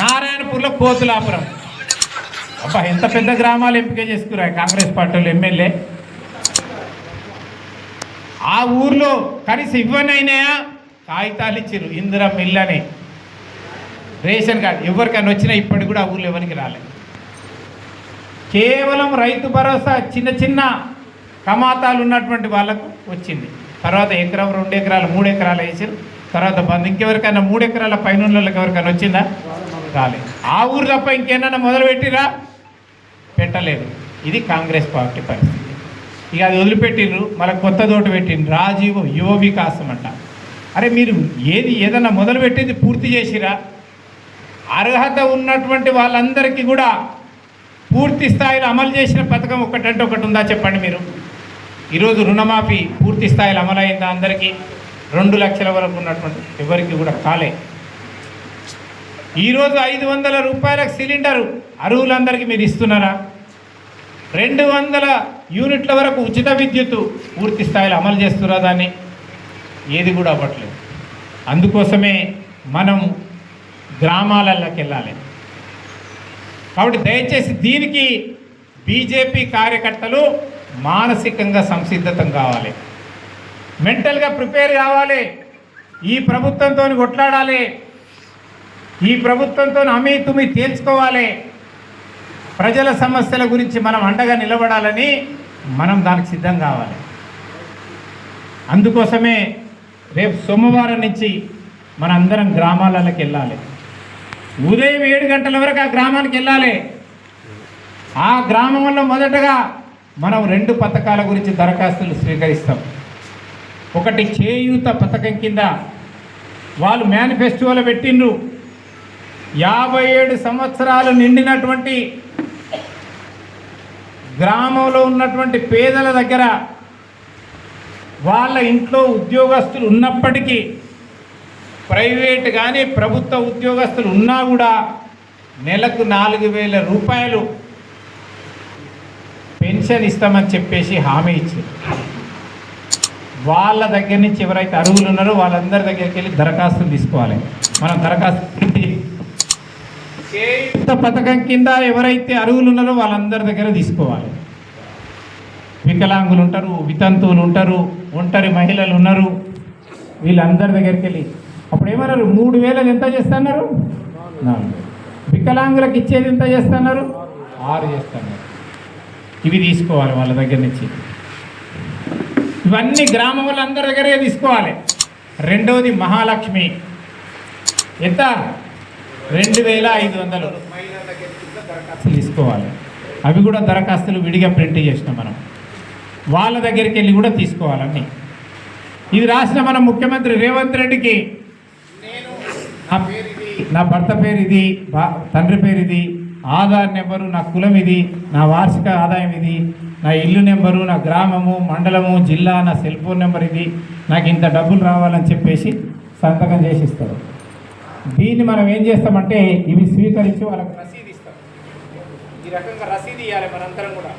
నారాయణపూర్లో కోతులాపురం. అబ్బా ఎంత పెద్ద గ్రామాలు ఎంపిక చేసుకురా కాంగ్రెస్ పార్టీలు ఎమ్మెల్యే. ఆ ఊర్లో కనీసం ఇవ్వనైనాయా కాగితాలు ఇచ్చారు. ఇందిరా మిల్ అని. రేషన్ కార్డు ఎవరికైనా వచ్చినా ఇప్పటికి కూడా ఆ ఊర్లో ఎవరికి రాలేదు. కేవలం రైతు భరోసా చిన్న చిన్న కమాతాలు ఉన్నటువంటి వాళ్ళకు వచ్చింది. తర్వాత ఎకరం రెండు ఎకరాలు మూడు ఎకరాలు వేసారు. తర్వాత బంద్ ఇంకెవరికైనా మూడు ఎకరాల పైన వాళ్ళకి ఎవరికైనా వచ్చిందా? కాలేదు ఆ ఊరు తప్ప ఇంకేమన్నా మొదలుపెట్టిరా? పెట్టలేదు. ఇది కాంగ్రెస్ పార్టీ పరిస్థితి. ఇక అది వదిలిపెట్టిండ్రు మళ్ళీ కొత్త తోట పెట్టిండ్రు రాజీవ్ యువ వికాసం అంట. అరే మీరు ఏది ఏదన్నా మొదలు పెట్టింది పూర్తి చేసిరా? అర్హత ఉన్నటువంటి వాళ్ళందరికీ కూడా పూర్తి స్థాయిలో అమలు చేసిన పథకం ఒకటంటే ఒకటి ఉందా చెప్పండి మీరు? ఈరోజు రుణమాఫీ పూర్తి స్థాయిలో అమలైందా అందరికీ? రెండు లక్షల వరకు ఉన్నటువంటి ఎవరికి కూడా కాలే. ఈరోజు ఐదు వందల రూపాయలకు సిలిండరు అర్హులందరికీ మీరు ఇస్తున్నారా? రెండు వందల యూనిట్ల వరకు ఉచిత విద్యుత్తు పూర్తి స్థాయిలో అమలు చేస్తున్నారా దాన్ని? ఏది కూడా అవ్వట్లేదు. అందుకోసమే మనం గ్రామాలలోకి వెళ్ళాలి. కాబట్టి దయచేసి దీనికి బీజేపీ కార్యకర్తలు మానసికంగా సంసిద్ధతం కావాలి. మెంటల్గా ప్రిపేర్ కావాలి. ఈ ప్రభుత్వంతో కొట్లాడాలి. ఈ ప్రభుత్వంతో అమీ తుమి తేల్చుకోవాలి. ప్రజల సమస్యల గురించి మనం అండగా నిలబడాలని మనం దానికి సిద్ధం కావాలి. అందుకోసమే రేపు సోమవారం నుంచి మనందరం గ్రామాలలోకి వెళ్ళాలి. ఉదయం ఏడు గంటల వరకు ఆ గ్రామానికి వెళ్ళాలి. ఆ గ్రామంలో మొదటగా మనం రెండు పథకాల గురించి దరఖాస్తులు స్వీకరిస్తాం. ఒకటి చేయూత పథకం కింద వాళ్ళు మేనిఫెస్టోలో పెట్టిండ్రు. యాభై ఏడు సంవత్సరాలు నిండినటువంటి గ్రామంలో ఉన్నటువంటి పేదల దగ్గర వాళ్ళ ఇంట్లో ఉద్యోగస్తులు ఉన్నప్పటికీ ప్రైవేట్ కానీ ప్రభుత్వ ఉద్యోగస్తులు ఉన్నా కూడా నెలకు నాలుగు వేల రూపాయలు పెన్షన్ ఇస్తామని చెప్పేసి హామీ ఇచ్చింది. వాళ్ళ దగ్గర నుంచి ఎవరైతే అరువులు ఉన్నారో వాళ్ళందరి దగ్గరికి వెళ్ళి దరఖాస్తులు తీసుకోవాలి. మనం దరఖాస్తు చేయూత పథకం కింద ఎవరైతే అరువులు ఉన్నారో వాళ్ళందరి దగ్గర తీసుకోవాలి. వికలాంగులు ఉంటారు వితంతువులు ఉంటారు ఒంటరి మహిళలు ఉన్నారు. వీళ్ళందరి దగ్గరికి వెళ్ళి అప్పుడు ఏమన్నారు? మూడు వేలది ఎంత చేస్తున్నారు? వికలాంగులకు ఇచ్చేది ఎంత చేస్తున్నారు? ఆరు చేస్తున్నారు. ఇవి తీసుకోవాలి వాళ్ళ దగ్గర నుంచి. ఇవన్నీ గ్రామం వాళ్ళందరి దగ్గరే తీసుకోవాలి. రెండవది మహాలక్ష్మి. ఎంత? రెండు వేల ఐదు వందలు తీసుకోవాలి. అవి కూడా దరఖాస్తులు విడిగా ప్రింట్ చేసినాం మనం. వాళ్ళ దగ్గరికి వెళ్ళి కూడా తీసుకోవాలని ఇది రాసిన మన ముఖ్యమంత్రి రేవంత్ రెడ్డికి. నా భర్త పేరు ఇది తండ్రి పేరు ఇది ఆధార్ నెంబరు నా కులం ఇది నా వార్షిక ఆదాయం ఇది నా ఇల్లు నెంబరు నా గ్రామము మండలము జిల్లా నా సెల్ ఫోన్ నెంబర్ ఇది నాకు ఇంత డబ్బులు రావాలని చెప్పేసి సంతకం చేసి ఇస్తారు. దీన్ని మనం ఏం చేస్తామంటే ఇవి స్వీకరించి వాళ్ళకు రసీదు ఇస్తాం. ఈ రకంగా రసీదు ఇవ్వాలి మనందరం కూడా.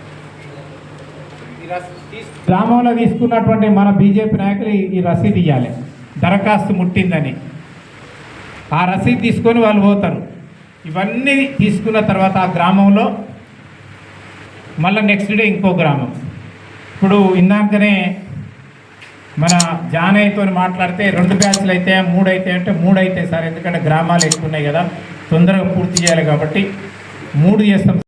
ఈ గ్రామంలో తీసుకున్నటువంటి మన బీజేపీ నాయకులు ఈ- ఈ రసీదు ఇవ్వాలి దరఖాస్తు ముట్టిందని. ఆ రసీదు తీసుకొని వాళ్ళు పోతారు. ఇవన్నీ తీసుకున్న తర్వాత ఆ గ్రామంలో మళ్ళీ నెక్స్ట్ డే ఇంకో గ్రామం. ఇప్పుడు ఇందాకనే మన జానయ్యతో మాట్లాడితే రెండు బ్యాచ్లు అయితే మూడు అయితే అంటే మూడు అయితే సార్ ఎందుకంటే గ్రామాలు ఎక్కువ ఉన్నాయి కదా తొందరగా పూర్తి చేయాలి కాబట్టి మూడు చేస్తాం.